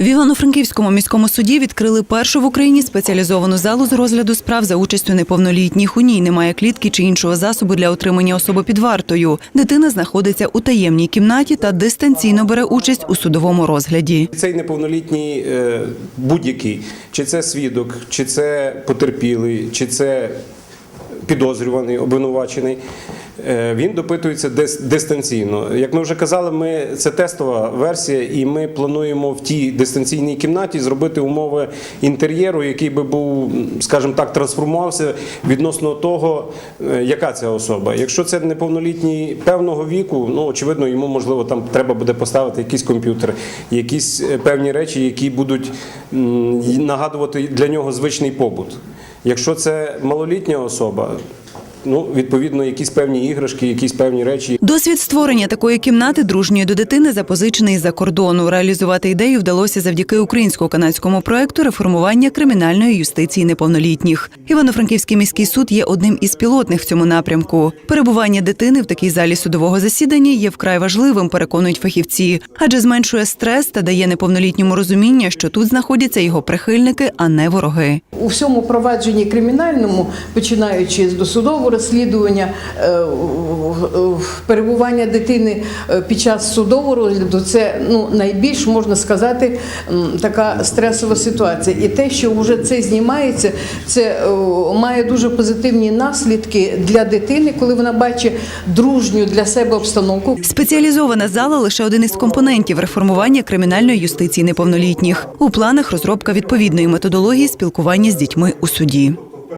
В Івано-Франківському міському суді відкрили першу в Україні спеціалізовану залу з розгляду справ за участю неповнолітніх. У ній немає клітки чи іншого засобу для отримання особи під вартою. Дитина знаходиться у таємній кімнаті та дистанційно бере участь у судовому розгляді. Цей неповнолітній е, будь-який, чи це свідок, чи це потерпілий, чи це підозрюваний, обвинувачений. Е, Він допитується дис- дистанційно. Як ми вже казали, ми це тестова версія, і ми плануємо в тій дистанційній кімнаті зробити умови інтер'єру, який би був, скажімо так, трансформувався відносно того, е, яка це особа. Якщо це неповнолітній певного віку, ну очевидно, йому можливо там треба буде поставити якийсь комп'ютер, якісь е, певні речі, які будуть нагадувати для нього звичний побут. Якщо це малолітня особа, ну відповідно, якісь певні іграшки, якісь певні речі, Досвід створення такої кімнати дружньої до дитини запозичений з-за кордону. Реалізувати ідею вдалося завдяки українсько-канадському проекту реформування кримінальної юстиції неповнолітніх. Івано-Франківський міський суд є одним із пілотних в цьому напрямку. Перебування дитини в такій залі судового засідання є вкрай важливим, переконують фахівці, адже зменшує стрес та дає неповнолітньому розуміння, що тут знаходяться його прихильники, а не вороги. У всьому провадженні кримінальному, починаючи з досудового розслідування, е, в- перебування дитини е, під час судового розгляду, це ну найбільш можна сказати така стресова ситуація. І те, що вже це знімається, це е, має дуже позитивні наслідки для дитини, коли вона бачить дружню для себе обстановку. Спеціалізована зала лише один із компонентів реформування кримінальної юстиції неповнолітніх. У планах розробка відповідної методології спілкування з дітьми у суді.